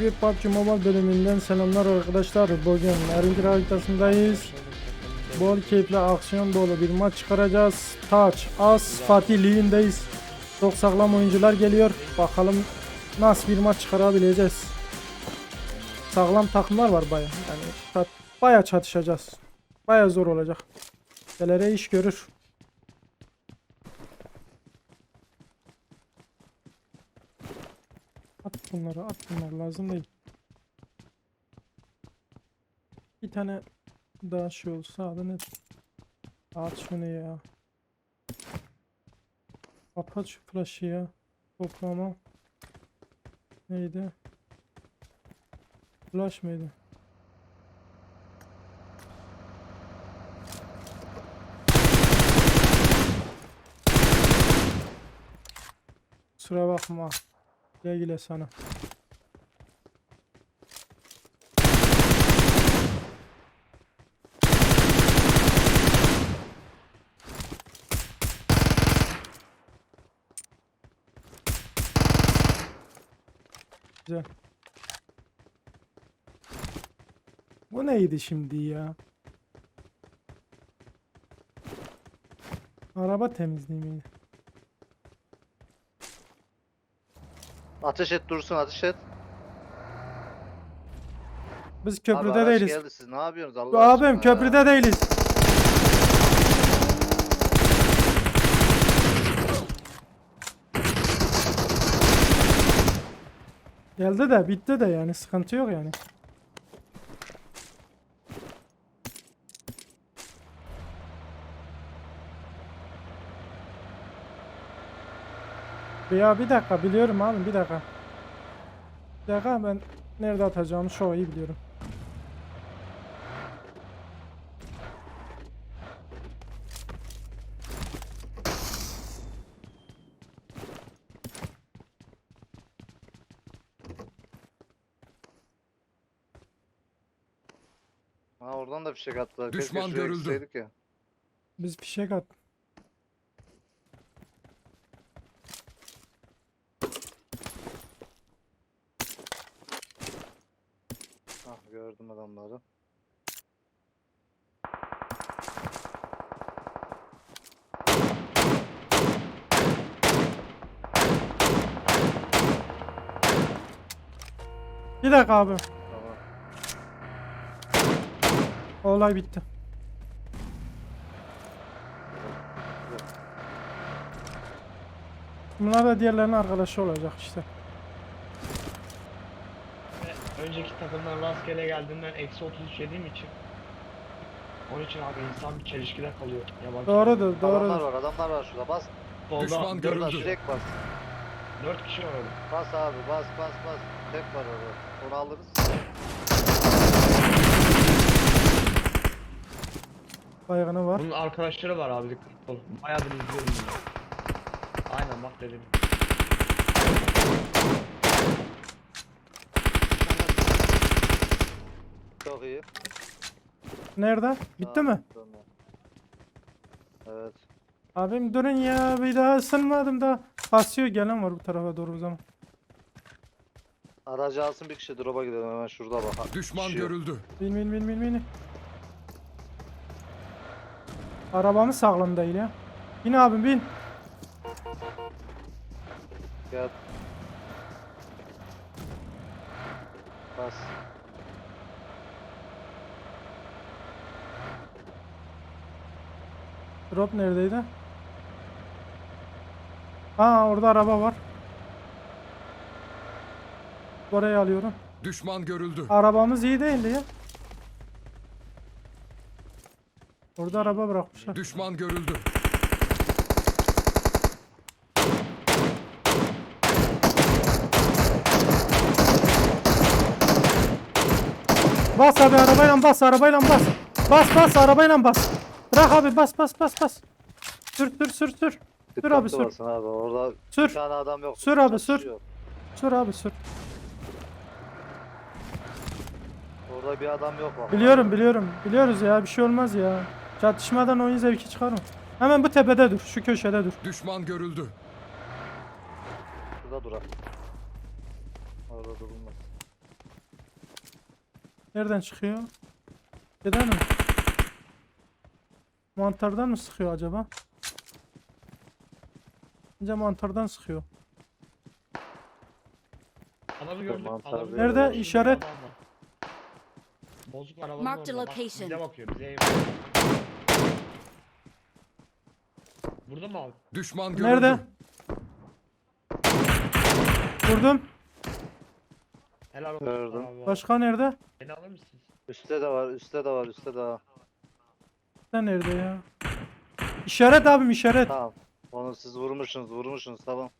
bir PUBG Mobile bölümünden selamlar arkadaşlar. Bugün Eringir haritasındayız. Bol keyifli aksiyon dolu bir maç çıkaracağız. Taç, As, Fatih Ligi'ndeyiz. Çok sağlam oyuncular geliyor. Bakalım nasıl bir maç çıkarabileceğiz. Sağlam takımlar var baya. Yani baya çatışacağız. Baya zor olacak. Nelere iş görür. At bunları at bunları lazım değil. Bir tane daha şey olsa adı ne? At şunu ya. Kapat şu flash'ı ya. Toplama. Neydi? Flash mıydı? Kusura bakma. Güle güle sana. Güzel. Bu neydi şimdi ya? Araba temizliği miydi? Ateş et dursun ateş et. Biz köprüde araç değiliz. Geldi siz ne yapıyorsunuz Allah Abim aşkına köprüde değiliz. Geldi de bitti de yani sıkıntı yok yani. Ya bir dakika biliyorum abi bir dakika. Bir dakika ben nerede atacağımı şu iyi biliyorum. Ha oradan da fişek attılar. Düşman Keşke görüldü. ya. Biz fişek at. Gördüm adamları. Bir dakika abi. Tamam. Olay bitti. Bunlar da diğerlerinin arkadaşı olacak işte. Önceki takımdan rastgele geldiğinden eksi 33 yediğim için onun için abi insan bir çelişkide kalıyor. Yabancı Doğrudur, Adamlar doğrudur. var adamlar var şurada bas. Solda Düşman 4, görüldü. Şurada direkt bas. 4 kişi var orada. Bas abi bas bas bas. Tek var orada. Onu alırız. Baygını var. Bunun arkadaşları var abi dikkat ol. Bayağıdır izliyorum bunu. Aynen bak dedim. Çok iyi. Nerede? Bitti Tamam, mi? Evet. Abim durun ya bir daha ısınmadım da. Basıyor gelen var bu tarafa doğru o zaman. Aracı alsın bir kişi drop'a gidelim hemen şurada bak. Ha, Düşman düşüyor. görüldü. Bin bin bin bin bin. Arabamız sağlam değil ya. Bin abim bin. Gel. Bas. Drop neredeydi? Aa orada araba var. Oraya alıyorum. Düşman görüldü. Arabamız iyi değildi ya. Orada araba bırakmışlar. Düşman görüldü. Bas abi arabayla bas arabayla bas. Bas bas arabayla bas. Bırak abi bas bas bas bas. Sür sür sür sür. Sür abi sür. basın abi orada bir Sür. tane adam yok. Sür abi, sür. Sür abi sür. Orada bir adam yok bak. Biliyorum biliyorum. Biliyoruz ya bir şey olmaz ya. Çatışmadan oyun zevki çıkarım. Hemen bu tepede dur. Şu köşede dur. Düşman görüldü. Şurada durak. Orada durulmaz. Nereden çıkıyor? Neden mi? Mantardan mı sıkıyor acaba? Bence mantardan sıkıyor. Adamı gördüm. mantar Adamı değil. Nerede? İşaret. Adam var. Bozuk arabanın Marked orada. Bak, location. bize bakıyor. Bize Burada mı abi? Düşman görüldü. Nerede? Vurdum. Helal olsun. Gördüm. Abi. Başka nerede? Beni alır mısınız? Üstte de var, üstte de var, üstte de var. Sen nerede ya? İşaret abim işaret. Tamam. Onu siz vurmuşsunuz, vurmuşsunuz tamam.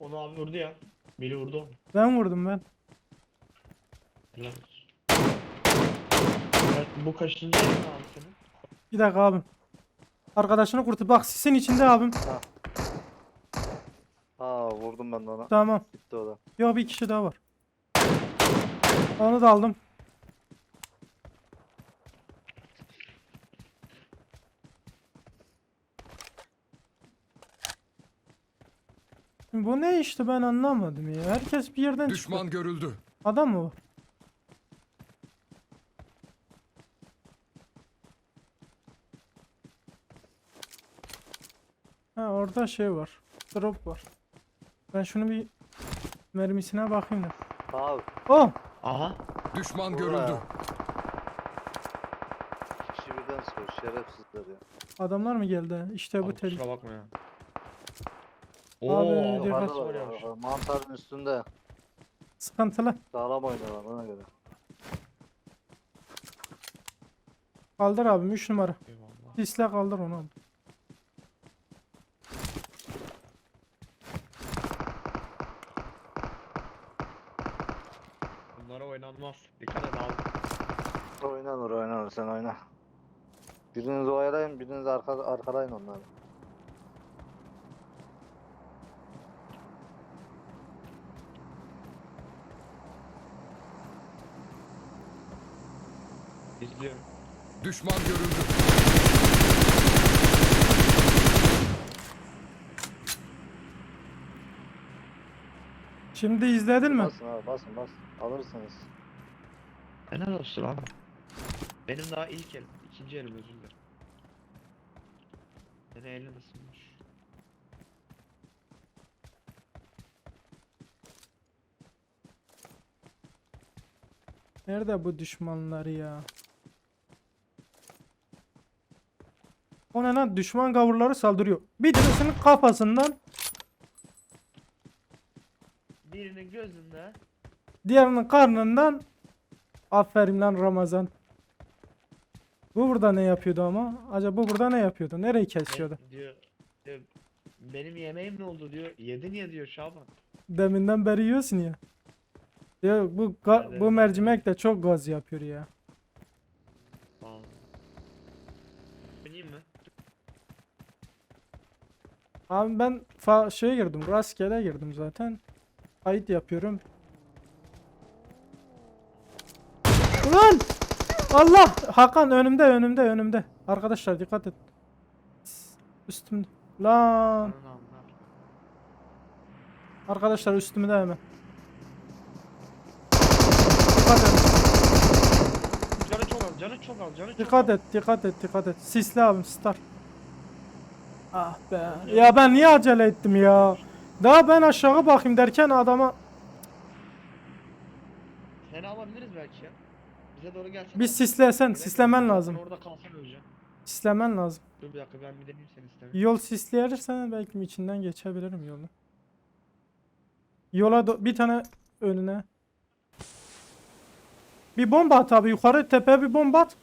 Onu abi vurdu ya. Biri vurdu onu. Ben vurdum ben. Helal olsun. Evet, bu kaçıncı elin abi senin? Bir dakika abim. Arkadaşını kurtar. Bak sisin içinde abim. Aa vurdum ben de ona. Tamam. Gitti o da. Yok bir kişi daha var. Onu da aldım. Bu ne işte ben anlamadım ya. Herkes bir yerden çıktı. Düşman görüldü. Adam mı bu? Ha orada şey var. Drop var. Ben şunu bir mermisine bakayım da. Abi Oh! Aha. Düşman görüldü. kişi birden sıkıyor şerefsizler ya. Adamlar mı geldi? İşte bu Abi tehlike. kusura bakma ya. Abi, Oo, dikkat. nasıl Yukarıda var ya, Mantarın üstünde. Sıkıntılı. Sağlam oynuyorlar ona göre. Kaldır abim 3 numara. Eyvallah. Sisle kaldır onu abi. Bunlara oynanmaz. Dikkat et abi. Oynanır oynanır sen oyna. Biriniz oyalayın, biriniz arka, arkalayın onları. İzliyorum. Düşman görüldü. Şimdi izledin mi? Basın abi basın basın. Alırsınız. Helal olsun abi. Benim daha ilk elim. ikinci elim özür dilerim. Yine eli nasılmış? Nerede bu düşmanlar ya? O ne lan? Düşman gavurları saldırıyor. Bir tanesinin kafasından, Birinin gözünde. diğerinin karnından. Aferin lan Ramazan. Bu burada ne yapıyordu ama? Acaba bu burada ne yapıyordu? Nereyi kesiyordu? Diyor, diyor, benim yemeğim ne oldu diyor. Yedin ya diyor Şaban. Deminden beri yiyorsun ya. Diyor bu ga- bu mercimek de çok gaz yapıyor ya. Abi ben fa şeye girdim. Rastgele girdim zaten. Kayıt yapıyorum. Ulan! Allah! Hakan önümde önümde önümde. Arkadaşlar dikkat et. Üstümde. Lan! Arkadaşlar üstümde hemen. Dikkat et. Canı çok al, canı çok al, canı çok Dikkat al. et, dikkat et, dikkat et. Sisli abim star. Ah be. Ya ben niye acele ettim ya? Daha ben aşağı bakayım derken adama Seni alabiliriz belki ya. Bize doğru gelsene. bir sislesen, sislemen lazım. Orada kalsan öleceğim. Sislemen lazım. Dur bir dakika ben bir deneyeyim seni istemem. Yol sisleyersen belki içinden geçebilirim yolu. Yola bir tane önüne. Bir bomba at abi yukarı tepeye bir bomba at.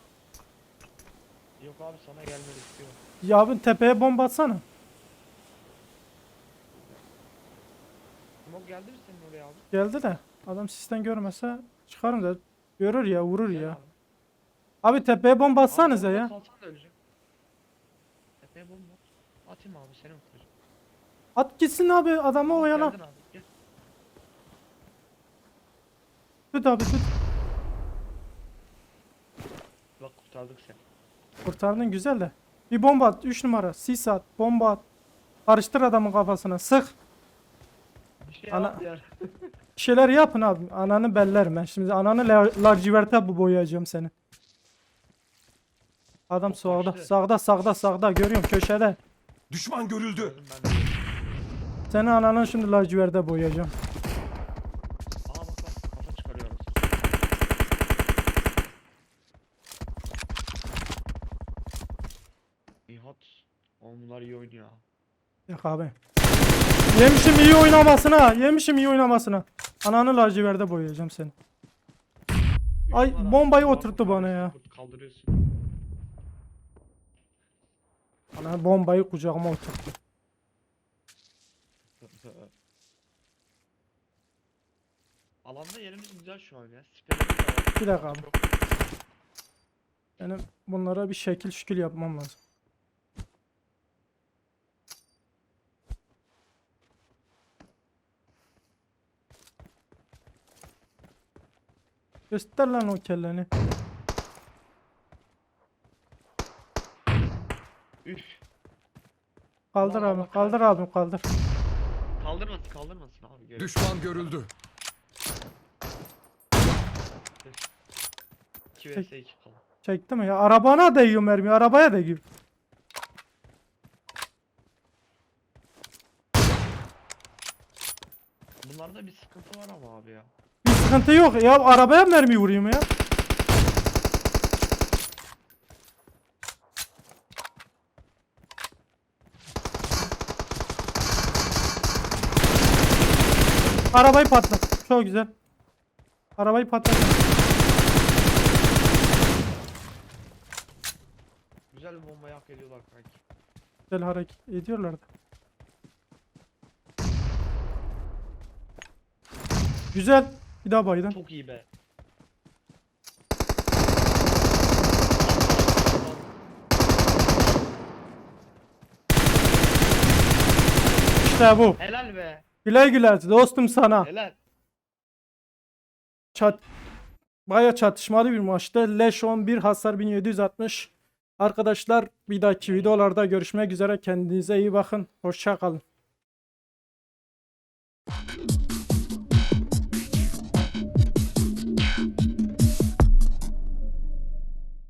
Yok abi sana gelmedi istiyor. Ya abi tepeye bomba atsana. Smoke geldi mi senin oraya abi? Geldi de adam sisten görmese çıkarım da görür ya vurur Gel ya. abi. Tepeye bomba atsanıza ya. da. Tepeye bomba at. Atayım abi seni kurtaracağım. At gitsin abi adamı oyala. Geldin abi gel. Tut abi tut. Bak kurtardık seni. Kurtardın güzel de. Bir bomba at 3 numara. Sis at bomba at. Karıştır adamın kafasına sık. Bir şey Ana- ya. Bir şeyler yapın abi. Ananı bellerim ben. Şimdi ananı la- laciverte bu boyayacağım seni. Adam sağda, kaçtı. sağda, sağda, sağda. Görüyorum köşede. Düşman görüldü. Seni ananı şimdi laciverte boyayacağım. Aa bak bak kafa çıkarıyoruz. Nihat. Oğlum bunlar iyi oynuyor. ha. Yok abi. Yemişim iyi oynamasına. Yemişim iyi oynamasına. Ananı laciverte boyayacağım seni. Ay, bombayı oturttu bana ya. Kaldırıyorsun. Ana bombayı kucağıma oturttu. Alanda yerimiz güzel şu an ya. Siperimiz de var. Bir dakika abi. Benim bunlara bir şekil şükül yapmam lazım. Göster lan o kelleni. Üf. Kaldır Vallahi abi, bak- kaldır abim kaldır. Kaldırmasın kaldırmasın abi. Gerek. Düşman görüldü. 2 vs 2 kalın. Çekti mi ya? Arabana değiyor mermi, arabaya değiyor. Bunlarda bir sıkıntı var ama abi ya. Sıkıntı yok ya, arabaya mermi vurayım ya. Arabayı patlat. Çok güzel. Arabayı patlat. Güzel bir bombayı hak ediyorlar kanki. Güzel hareket ediyorlar da. Güzel. Bir daha baydın. Çok iyi be. İşte bu. Helal be. Güle güle dostum sana. Helal. Çat Baya çatışmalı bir maçtı. Leş 11 hasar 1760. Arkadaşlar bir dahaki videolarda görüşmek üzere. Kendinize iyi bakın. Hoşça kalın.